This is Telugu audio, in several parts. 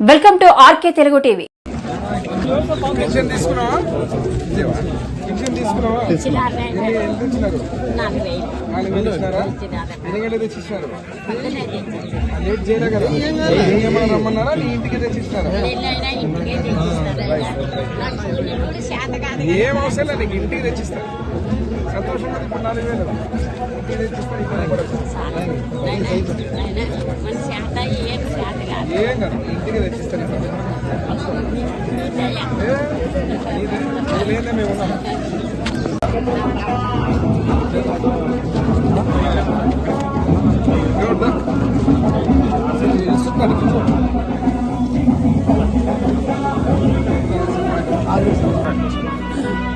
Welcome to R K Telugu TV. Pension తీసుకున్నావా? ఎంత ఇచ్చినారు? నాలుగు వేలు. ఇచ్చినారా? ఎన్ని గంటలు లేట్ చేయలే కదా. రమ్మన్నారా? నీ ఇంటికి ఏం అవసరం లేదు నీకు ఇంటికి తెచ్చిస్తారు సంతోషంగా ఇప్పుడు నాలుగు వేలు. ఇంటికి ఇబ్బంది. ఏం కాదు. ఇంటికి తెచ్చిస్తారు ఇబ్బంది పడకు. ఏ, నీది-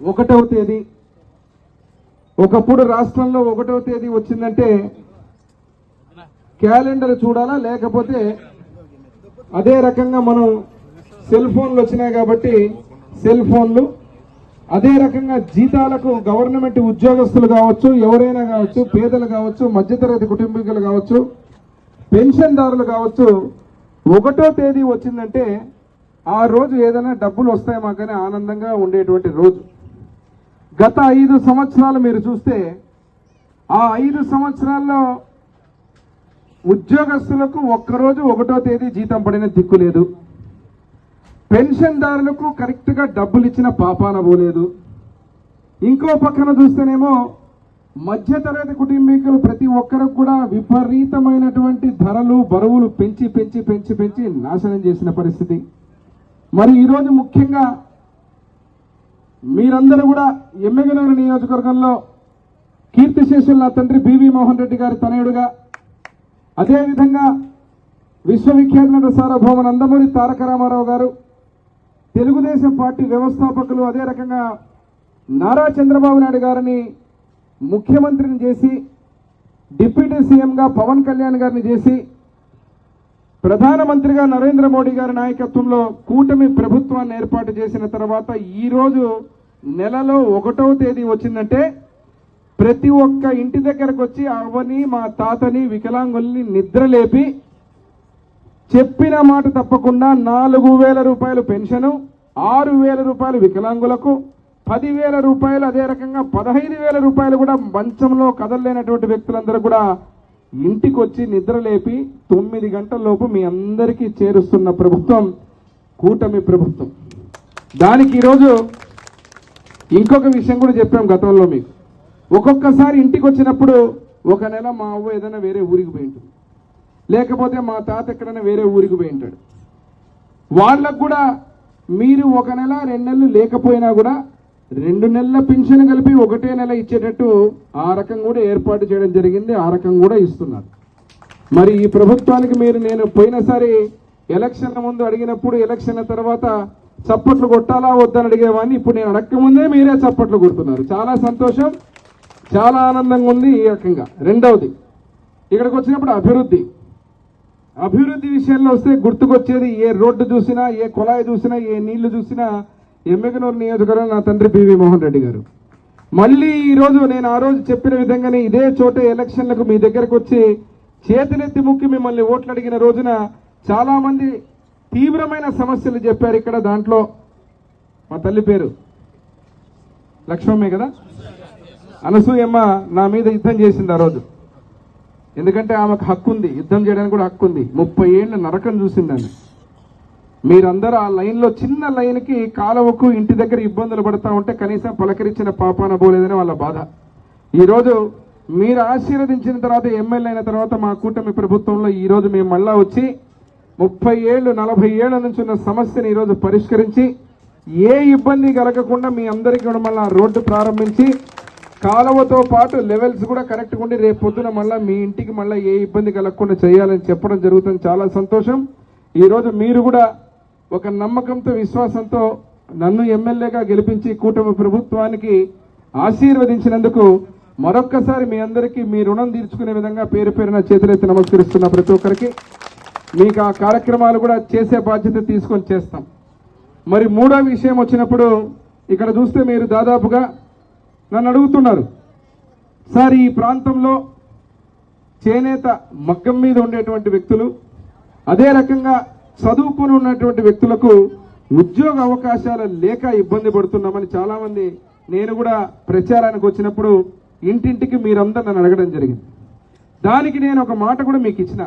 ఒకటవ తేదీ. ఒకప్పుడు రాష్ట్రంలో ఒకటవ తేదీ వచ్చిందంటే క్యాలెండర్ చూడాలా లేకపోతే అదే రకంగా మనం సెల్ ఫోన్లు వచ్చినాయి కాబట్టి సెల్ ఫోన్లు అదే రకంగా జీతాలకు గవర్నమెంట్ ఉద్యోగస్తులు కావచ్చు ఎవరైనా కావచ్చు పేదలు కావచ్చు మధ్యతరగతి కుటుంబీకులు కావచ్చు పెన్షన్దారులు కావచ్చు ఒకటో తేదీ వచ్చిందంటే ఆ రోజు ఏదైనా డబ్బులు వస్తాయి మాకనే ఆనందంగా ఉండేటువంటి రోజు. గత ఐదు సంవత్సరాలు మీరు చూస్తే ఆ ఐదు సంవత్సరాల్లో ఉద్యోగస్తులకు ఒక్కరోజు ఒకటో తేదీ జీతం పడిన దిక్కు లేదు. పెన్షన్దారులకు కరెక్ట్గా డబ్బులు ఇచ్చిన పాపాన పోలేదు. ఇంకో పక్కన చూస్తేనేమో మధ్యతరగతి కుటుంబీకులు ప్రతి ఒక్కరికి కూడా విపరీతమైనటువంటి ధరలు బరువులు పెంచి పెంచి పెంచి పెంచి నాశనం చేసిన పరిస్థితి. మరి ఈరోజు ముఖ్యంగా మీరందరూ కూడా ఎమ్మెగనూరు నియోజకవర్గంలో కీర్తిశేషులు నా తండ్రి బివి మోహన్ రెడ్డి గారి తనయుడుగా అదేవిధంగా విశ్వవిఖ్యాత సార్వభౌమ నందమూరి తారక రామారావు గారు తెలుగుదేశం పార్టీ వ్యవస్థాపకులు అదే రకంగా నారా చంద్రబాబు నాయుడు గారిని ముఖ్యమంత్రిని చేసి డిప్యూటీ సీఎంగా పవన్ కళ్యాణ్ గారిని చేసి ప్రధానమంత్రిగా నరేంద్ర మోడీ గారి నాయకత్వంలో కూటమి ప్రభుత్వాన్ని ఏర్పాటు చేసిన తర్వాత ఈరోజు నెలలో ఒకటో తేదీ వచ్చిందంటే ప్రతి ఒక్క ఇంటి దగ్గరకు వచ్చి అవ్వని మా తాతని వికలాంగుల్ని నిద్రలేపి చెప్పిన మాట తప్పకుండా నాలుగు వేల రూపాయలు పెన్షను ఆరు వేల రూపాయలు వికలాంగులకు పదివేల రూపాయలు అదే రకంగా పదహైదు వేల రూపాయలు కూడా మంచంలో కదలలేనటువంటి వ్యక్తులందరూ కూడా ఇంటికి వచ్చి నిద్రలేపి తొమ్మిది గంటల లోపు మీ అందరికీ చేరుస్తున్న ప్రభుత్వం కూటమి ప్రభుత్వం. దానికి ఈరోజు ఇంకొక విషయం కూడా చెప్పాం గతంలో మీకు. ఒక్కొక్కసారి ఇంటికి వచ్చినప్పుడు ఒక నెల మా అవ్వ ఏదైనా వేరే ఊరికి పోయి ఉంటుంది. లేకపోతే మా తాత ఎక్కడైనా వేరే ఊరికి పోయి ఉంటాడు. వాళ్ళకు కూడా మీరు ఒక నెల రెండు నెలలు లేకపోయినా కూడా రెండు నెలల పెన్షన్ కలిపి ఒకటే నెల ఇచ్చేటట్టు ఆ రకం కూడా ఏర్పాటు చేయడం జరిగింది ఆ రకం కూడా ఇస్తున్నారు. మరి ఈ ప్రభుత్వానికి మీరు నేను పోయినసారి ఎలక్షన్ల ముందు అడిగినప్పుడు ఎలక్షన్ల తర్వాత చప్పట్లు కొట్టాలా వద్దని అడిగేవాడిని ఇప్పుడు నేను అడగకముందే మీరే చప్పట్లు కొడుతున్నారు. చాలా సంతోషం చాలా ఆనందంగా ఉంది ఈ రకంగా. రెండవది ఇక్కడికి వచ్చినప్పుడు అభివృద్ధి. అభివృద్ధి విషయంలో వస్తే గుర్తుకొచ్చేది ఏ రోడ్డు చూసినా ఏ కుళాయి చూసినా ఏ నీళ్ళు చూసినా ఎమ్మెగనూరు నియోజకవర్గం నా తండ్రి పివి మోహన్ రెడ్డి గారు. మళ్ళీ ఈరోజు నేను ఆ రోజు చెప్పిన విధంగానే ఇదే చోట ఎలక్షన్లకు మీ దగ్గరకు వచ్చి చేతులెత్తి ముక్కి మిమ్మల్ని ఓట్లు అడిగిన రోజున చాలామంది తీవ్రమైన సమస్యలు చెప్పారు ఇక్కడ దాంట్లో. మా తల్లి పేరు లక్ష్మమ్మే కదా? అనసూయమ్మ నా మీద యుద్ధం చేసింది ఆ రోజు. ఎందుకంటే ఆమెకు హక్కు ఉంది యుద్ధం చేయడానికి కూడా హక్కు ఉంది ముప్పై ఏళ్ళ నరకం చూసిందని మీరందరూ ఆ లైన్లో చిన్న లైన్కి కాలువకు ఇంటి దగ్గర ఇబ్బందులు పడతా ఉంటే కనీసం పలకరించిన పాపాన పోలేదని వాళ్ళ బాధ. ఈరోజు మీరు ఆశీర్వదించిన తర్వాత ఎమ్మెల్యే అయిన తర్వాత మా కూటమి ప్రభుత్వంలో ఈరోజు మేము మళ్ళా వచ్చి ముప్పై ఏళ్ళు నలభై ఏళ్ళ నుంచి ఉన్న సమస్యను ఈరోజు పరిష్కరించి ఏ ఇబ్బంది కలగకుండా మీ అందరికీ కూడా మళ్ళీ రోడ్డు ప్రారంభించి కాలువతో పాటు లెవెల్స్ కూడా కరెక్ట్గా ఉండి రేపు పొద్దున మళ్ళీ మీ ఇంటికి మళ్ళీ ఏ ఇబ్బంది కలగకుండా చేయాలని చెప్పడం జరుగుతుంది. చాలా సంతోషం. ఈరోజు మీరు కూడా ఒక నమ్మకంతో విశ్వాసంతో నన్ను ఎమ్మెల్యేగా గెలిపించి కూటమి ప్రభుత్వానికి ఆశీర్వదించినందుకు మరొక్కసారి మీ అందరికీ మీ రుణం తీర్చుకునే విధంగా పేరు పేరున చేతులెత్తి నమస్కరిస్తున్న ప్రతి ఒక్కరికి మీకు ఆ కార్యక్రమాలు కూడా చేసే బాధ్యత తీసుకొని చేస్తాం. మరి మూడో విషయం వచ్చినప్పుడు ఇక్కడ చూస్తే మీరు దాదాపుగా నన్ను అడుగుతున్నారు. సార్ ఈ ప్రాంతంలో చేనేత మగ్గం మీద ఉండేటువంటి వ్యక్తులు అదే రకంగా చదువుకుని ఉన్నటువంటి వ్యక్తులకు ఉద్యోగ అవకాశాలు లేక ఇబ్బంది పడుతున్నామని చాలామంది నేను కూడా ప్రచారానికి వచ్చినప్పుడు ఇంటింటికి మీరందరూ నన్ను అడగడం జరిగింది. దానికి నేను ఒక మాట కూడా మీకు ఇచ్చిన.